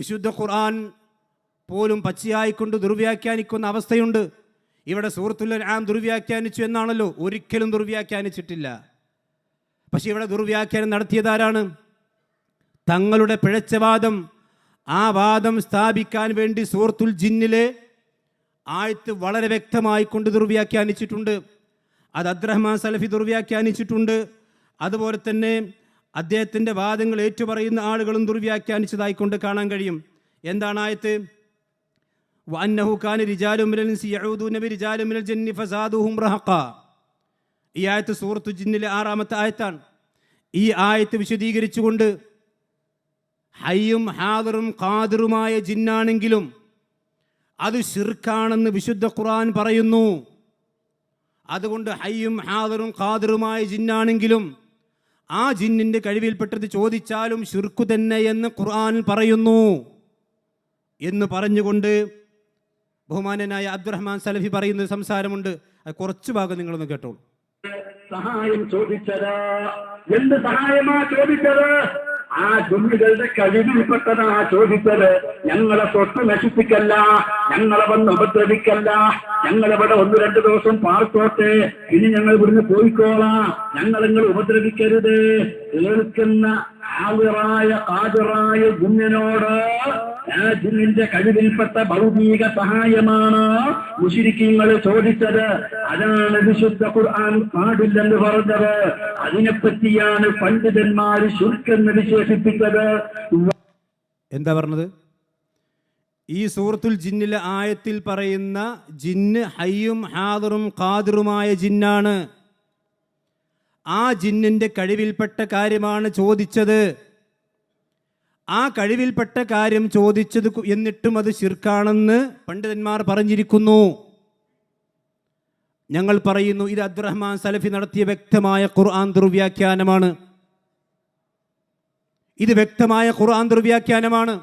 വിശുദ്ധ ഖുർആൻ പോലും പച്ചയായിക്കൊണ്ട് ദുർവ്യാഖ്യാനിക്കുന്ന അവസ്ഥയുണ്ട്. ഇവിടെ സൂറത്തുൽ ആം ദുർവ്യാഖ്യാനിച്ചു എന്നാണല്ലോ. ഒരിക്കലും ദുർവ്യാഖ്യാനിച്ചിട്ടില്ല. പക്ഷെ ഇവിടെ ദുർവ്യാഖ്യാനം നടത്തിയതാരാണ് തങ്ങളുടെ പിഴച്ചവാദം ആ വാദം സ്ഥാപിക്കാൻ വേണ്ടി സൂറത്തുൽ ജിന്നിലെ ആഴ്ത്ത് വളരെ വ്യക്തമായി കൊണ്ട് ദുർവ്യാഖ്യാനിച്ചിട്ടുണ്ട്. അത് അബ്ദുറഹ്മാൻ സലഫി ദുർവ്യാഖ്യാനിച്ചിട്ടുണ്ട്. അതുപോലെ തന്നെ അദ്ദേഹത്തിന്റെ വാദങ്ങൾ ഏറ്റുപറയുന്ന ആളുകളും ദുർവ്യാഖ്യാനിച്ചതായിക്കൊണ്ട് കാണാൻ കഴിയും. എന്താണ് ആയത്ത്? വഅന്നഹു കാന റിജാലു മിനൽ ഇൻസി യഊദൂന ബിരിജാലി മിനൽ ജന്നി ഫസാദുഹും റഹഖ. ഈ ആയത്ത് സൂറത്തു ജിന്നിലെ ആറാമത്തെ ആയത്താണ്. ഈ ആയത്ത് വിശദീകരിച്ചുകൊണ്ട് ഹയ്യും ഹാദറും ഖാദിറുമായ ജിന്നാണെങ്കിലും അത് ഷിർക്കാണെന്ന് വിശുദ്ധ ഖുർആൻ പറയുന്നു. അതുകൊണ്ട് ഹയ്യും ഹാദറും ഖാദറുമായ ജിന്നാണെങ്കിലും ആ ജിന്നിന്റെ കഴിവിൽപ്പെട്ടത് ചോദിച്ചാലും ഷിർക്കു തന്നെ എന്ന് ഖുർആൻ പറയുന്നു. എന്ന് പറഞ്ഞുകൊണ്ട് ബഹുമാനനായ അബ്ദുറഹ്മാൻ സലഫി പറയുന്ന സംസാരമുണ്ട്. അത് കുറച്ച് ഭാഗം നിങ്ങളൊന്ന് കേട്ടോളൂ. സഹായം ചോദിച്ചത്. എന്ത് സഹായമാ ചോദിച്ചത്? ആ ജുമ്മികളുടെ കഴിവിൽപ്പെട്ടതാ ചോദിച്ചത്. ഞങ്ങളെ തൊട്ട് നശിപ്പിക്കല്ല. ഞങ്ങളെ വന്ന് ഉപദ്രവിക്കല്ല ഞങ്ങളിവിടെ ഒന്ന് രണ്ട് ദിവസം പാർത്തോട്ടെ ഇനി ഞങ്ങൾ ഇവിടുന്ന് പോയിക്കോളാം. ഞങ്ങൾ നിങ്ങൾ ഉപദ്രവിക്കരുത്. കേൾക്കുന്ന ആവിറായ കാതിറായ ഗുണ്യനോട് ജിന്നിന്റെ കഴിവിൽപ്പെട്ട ഭൗതിക സഹായമാണ് മുഷിരിക്കങ്ങൾ ചോദിച്ചത്. അതാണ് വിശുദ്ധ ഖുർആൻ പാടില്ലെന്ന് പറഞ്ഞത്. അതിനെപ്പറ്റിയാണ് പണ്ഡിതന്മാർ ശുൽക്കെന്ന് വിശേഷിപ്പിച്ചത്. എന്താ പറഞ്ഞത്? ഈ സൂറത്തുൽ ജിന്നിലെ ആയത്തിൽ പറയുന്ന ജിന്ന് ഹയ്യും ഹാദറും ഖാദിറുമായ ജിന്നാണ്. ആ ജിന്നിന്റെ കഴിവിൽപ്പെട്ട കാര്യമാണ് ചോദിച്ചത്. ആ കഴിവിൽപ്പെട്ട കാര്യം ചോദിച്ചത് എന്നിട്ടും അത് ശിർക്കാണെന്ന് പണ്ഡിതന്മാർ പറഞ്ഞിരിക്കുന്നു. ഞങ്ങൾ പറയുന്നു ഇത് അബ്ദുറഹ്മാൻ സലഫി നടത്തിയ വ്യക്തമായ ഖുർആൻ ദുർവ്യാഖ്യാനമാണ്. ഇത് വ്യക്തമായ ഖുർആൻ ദുർവ്യാഖ്യാനമാണ്.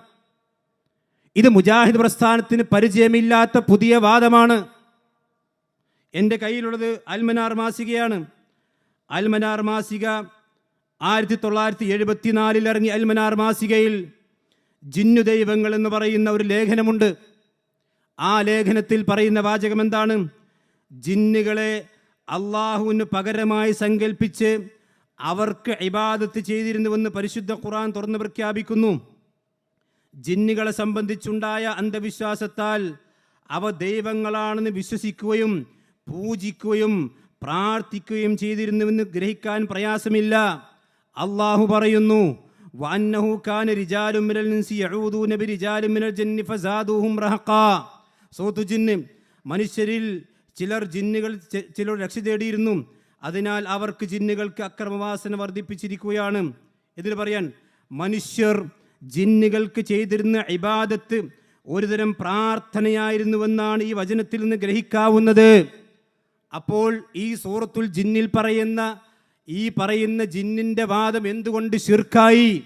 ഇത് മുജാഹിദ് പ്രസ്ഥാനത്തിന് പരിചയമില്ലാത്ത പുതിയ വാദമാണ്. എന്റെ കയ്യിലുള്ളത് അൽമനാർ മാസികയാണ്. അൽമനാർ മാസിക ആയിരത്തി തൊള്ളായിരത്തി എഴുപത്തി നാലിൽ ഇറങ്ങിയ അൽമനാർ മാസികയിൽ ജിന്നു ദൈവങ്ങൾ എന്ന് പറയുന്ന ഒരു ലേഖനമുണ്ട്. ആ ലേഖനത്തിൽ പറയുന്ന വാചകം എന്താണ്? ജിന്നുകളെ അള്ളാഹുവിന് പകരമായി സങ്കല്പിച്ച് അവർക്ക് ഇബാദത്ത് ചെയ്തിരുന്നുവെന്ന് പരിശുദ്ധ ഖുറാൻ തുറന്നു പ്രഖ്യാപിക്കുന്നു. ജിന്നുകളെ സംബന്ധിച്ചുണ്ടായ അന്ധവിശ്വാസത്താൽ അവ ദൈവങ്ങളാണെന്ന് വിശ്വസിക്കുകയും പൂജിക്കുകയും പ്രാർത്ഥിക്കുകയും ചെയ്തിരുന്നുവെന്ന് ഗ്രഹിക്കാൻ പ്രയാസമില്ല. അള്ളാഹു പറയുന്നു മിനൽ ഫസാദൂഹും ജിന്ന് മനുഷ്യരിൽ ചിലർ ജിന്നുകൾ ചിലർ രക്ഷ തേടിയിരുന്നു. അതിനാൽ അവർക്ക് ജിന്നുകൾക്ക് അക്രമവാസന വർദ്ധിപ്പിച്ചിരിക്കുകയാണ്. ഇതിൽ പറയാൻ മനുഷ്യർ ജിന്നുകൾക്ക് ചെയ്തിരുന്ന ഇബാദത്ത് ഒരുതരം പ്രാർത്ഥനയായിരുന്നുവെന്നാണ് ഈ വചനത്തിൽ നിന്ന് ഗ്രഹിക്കാവുന്നത്. അപ്പോൾ ഈ സൂറത്തുൽ ജിന്നിൽ പറയുന്ന ഈ പറയുന്ന ജിന്നിന്റെ വാദം എന്തുകൊണ്ട് ശിർക്കായി?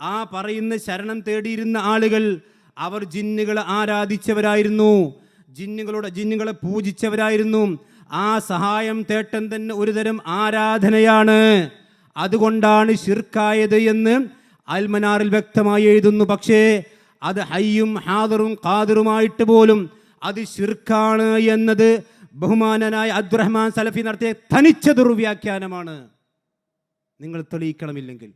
ആ പറയുന്ന ശരണം തേടിയിരുന്ന ആളുകൾ അവർ ജിന്നുകളെ ആരാധിച്ചവരായിരുന്നു. ജിന്നുകളുടെ ജിന്നുകളെ പൂജിച്ചവരായിരുന്നു. ആ സഹായം തേട്ടം തന്നെ ഒരുതരം ആരാധനയാണ്. അതുകൊണ്ടാണ് ശിർക്കായത് എന്ന് അൽമനാറിൽ വ്യക്തമായി എഴുതുന്നു പക്ഷേ അത് ഹയ്യും ഹാദറും ഖാദറുമായിട്ട് പോലും അത് ഷിർക്കാണ് എന്നത് ബഹുമാനനായ അബ്ദുറഹ്മാൻ സലഫി നടത്തിയ തനിച്ച ദുർവ്യാഖ്യാനമാണ്. നിങ്ങൾ തെളിയിക്കണമില്ലെങ്കിൽ.